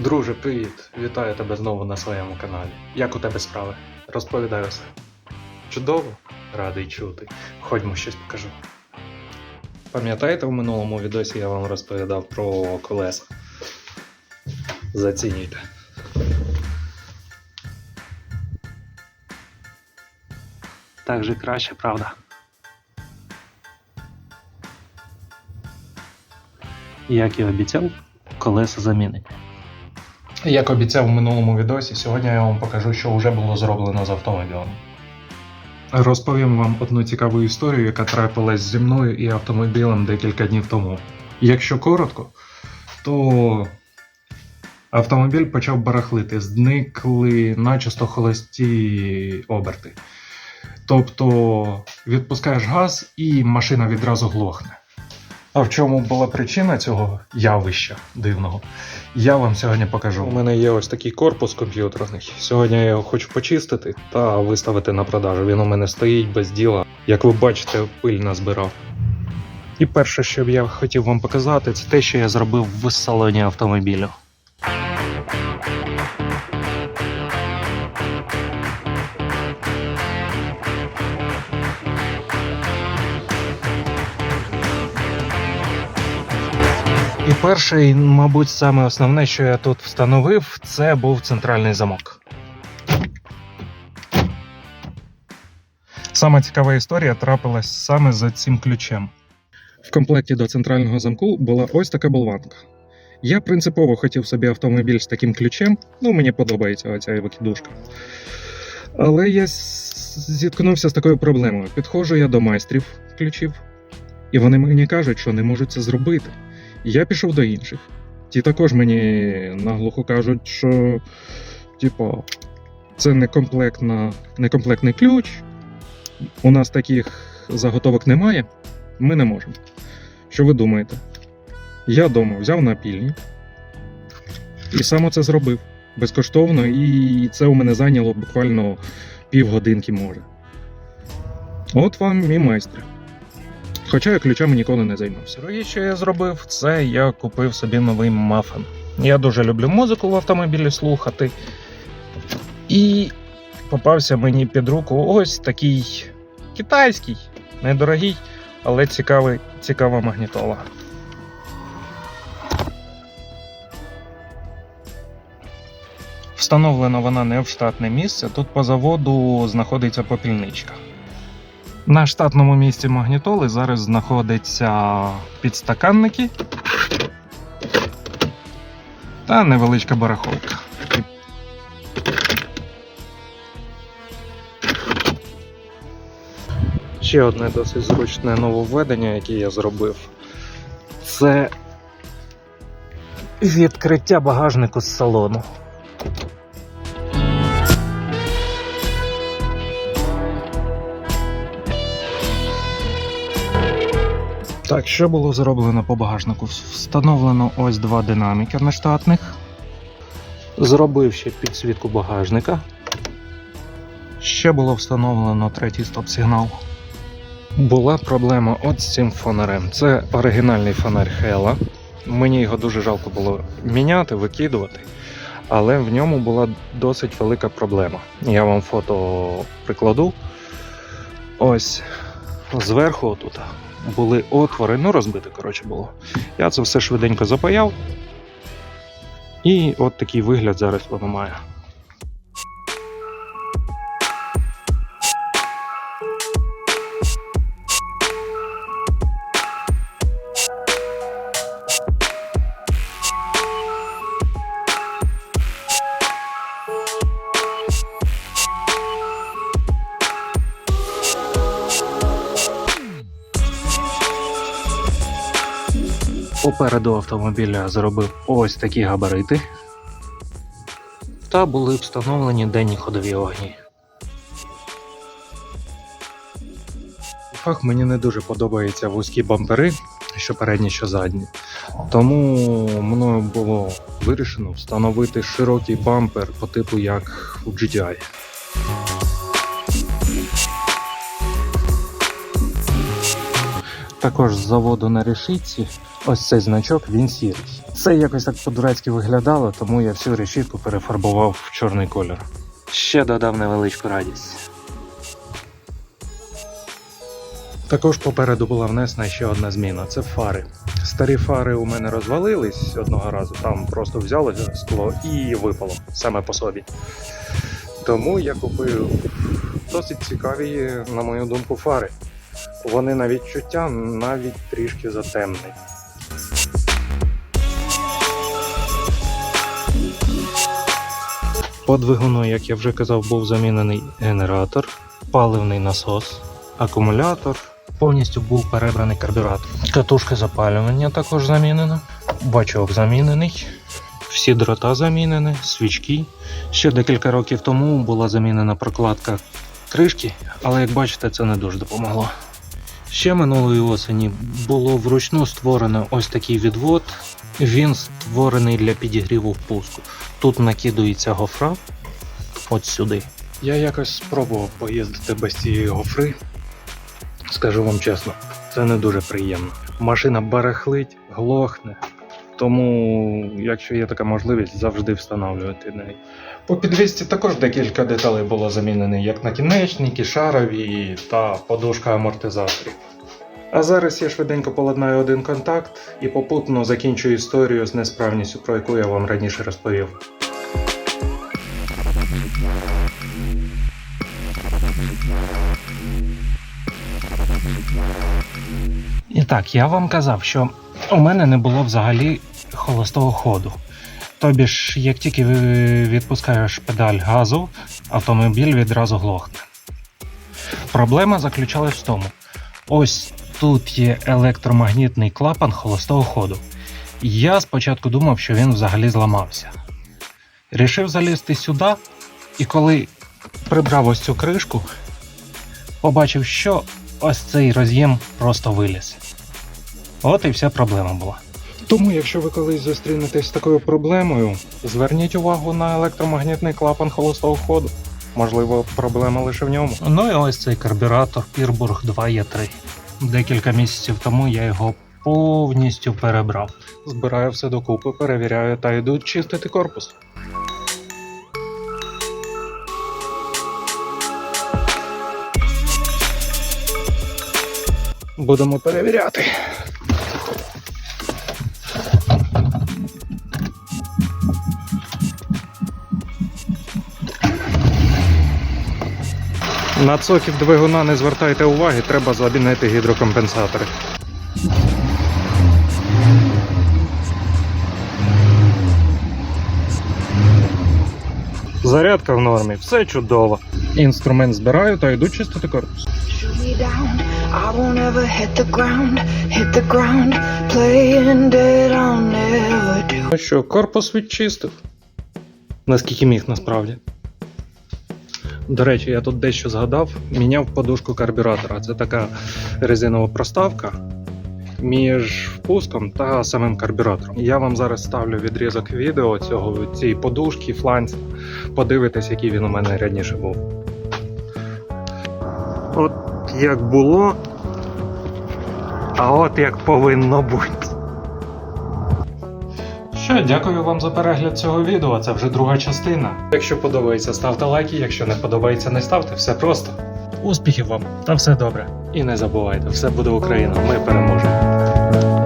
Друже, привіт! Вітаю тебе знову на своєму каналі. Як у тебе справи? Розповідай усе. Чудово? Радий чути. Ходьмо щось покажу. Пам'ятаєте, в минулому відосі я вам розповідав про колеса? Зацінюйте. Так же краще, правда? Як і обіцяв, колеса замінить. Як обіцяв в минулому відосі, сьогодні я вам покажу, що вже було зроблено з автомобілем. Розповім вам одну цікаву історію, яка трапилась зі мною і автомобілем декілька днів тому. Якщо коротко, то автомобіль почав барахлити, зникли начисто холості оберти. Тобто відпускаєш газ і машина відразу глохне. А в чому була причина цього явища дивного? Я вам сьогодні покажу. У мене є ось такий корпус комп'ютерний. Сьогодні я його хочу почистити та виставити на продажу. Він у мене стоїть без діла. Як ви бачите, пиль назбирав. І перше, що б я хотів вам показати, це те, що я зробив в салоні автомобілю. І перше, і, мабуть, саме основне, що я тут встановив, це був центральний замок. Саме цікава історія трапилась саме за цим ключем. В комплекті до центрального замку була ось така болванка. Я принципово хотів собі автомобіль з таким ключем, ну мені подобається оця викидушка. Але я зіткнувся з такою проблемою. Підходжу я до майстрів ключів, і вони мені кажуть, що не можуть це зробити. Я пішов до інших. Ті також мені наглухо кажуть, що, типу, це не, комплектна, не комплектний ключ. У нас таких заготовок немає, ми не можемо. Що ви думаєте? Я дома взяв напільник і сам це зробив безкоштовно, і це у мене зайняло буквально півгодинки може. От вам мій майстер. Хоча я ключами ніколи не займався. Друге, що я зробив, це я купив собі новий мафен. Я дуже люблю музику в автомобілі слухати. І попався мені під руку ось такий китайський, недорогий, але цікавий, цікава магнітола. Встановлена вона не в штатне місце. Тут по заводу знаходиться попільничка. На штатному місці магнітоли зараз знаходяться підстаканники та невеличка барахолка. Ще одне досить зручне нововведення, яке я зробив, це відкриття багажнику з салону. Так, що було зроблено по багажнику? Встановлено ось два динаміки нештатних. Зробив ще підсвітку багажника. Ще було встановлено третій стоп-сигнал. Була проблема от з цим фонарем. Це оригінальний фонарь Hella. Мені його дуже жалко було міняти, викидувати. Але в ньому була досить велика проблема. Я вам фото прикладу. Ось зверху отут були отвори, ну розбите, коротше, було. Я це все швиденько запаяв. І от такий вигляд зараз воно має. Попереду автомобіля зробив ось такі габарити. Та були встановлені денні ходові огні. Фах мені не дуже подобаються вузькі бампери, що передні, що задні. Тому мною було вирішено встановити широкий бампер по типу як у GTI. Також з заводу на решітці ось цей значок він сірий. Це якось так по-дурацьки виглядало, тому я всю решітку перефарбував в чорний колір. Ще додав невеличку радість. Також попереду була внесена ще одна зміна це фари. Старі фари у мене розвалились одного разу, там просто взяли скло і випало саме по собі. Тому я купив досить цікаві, на мою думку, фари. Вони на відчуття навіть трішки затемні. По двигуну, як я вже казав, був замінений генератор, паливний насос, акумулятор. Повністю був перебраний карбюратор. Катушка запалювання також замінена. Бачок замінений. Всі дрота замінені, свічки. Ще декілька років тому була замінена прокладка кришки, але як бачите, це не дуже допомогло. Ще минулої осені було вручну створено ось такий відвод. Він створений для підігріву впуску. Тут накидується гофра от сюди. Я якось спробував поїздити без цієї гофри. Скажу вам чесно, це не дуже приємно. Машина барахлить, глохне. Тому, якщо є така можливість, завжди встановлювати неї. По підвісці також декілька деталей було замінені, як накінечники, шарові та подушка амортизаторів. А зараз я швиденько поладнаю один контакт і попутно закінчу історію з несправністю, про яку я вам раніше розповів. І так, я вам казав, що у мене не було взагалі холостого ходу. Тобі ж, як тільки відпускаєш педаль газу, автомобіль відразу глохне. Проблема заключалась в тому: ось тут є електромагнітний клапан холостого ходу. Я спочатку думав, що він взагалі зламався. Рішив залізти сюди, і коли прибрав ось цю кришку, побачив, що ось цей роз'єм просто виліз. От і вся проблема була. Тому, якщо ви колись зустрінетесь з такою проблемою, зверніть увагу на електромагнітний клапан холостого ходу. Можливо, проблема лише в ньому. Ну і ось цей карбюратор Пірбург 2 е 3 Декілька місяців тому я його повністю перебрав. Збираю все докупи, перевіряю та йду чистити корпус. Будемо перевіряти. На цоків двигуна не звертайте уваги, треба замінити гідрокомпенсатори. Зарядка в нормі, все чудово. Інструмент збираю та йду чистити корпус. Ну що, корпус відчистив. Наскільки міг насправді. До речі, я тут дещо згадав, міняв подушку карбюратора. Це така резинова проставка між впуском та самим карбюратором. Я вам зараз ставлю відрізок відео цього цієї подушки, фланця. Подивитесь, який він у мене раніше був. От як було, а от як повинно бути. Дякую вам за перегляд цього відео. Це вже друга частина. Якщо подобається, ставте лайки. Якщо не подобається, не ставте. Все просто. Успіхів вам та все добре. І не забувайте, все буде Україна. Ми переможемо.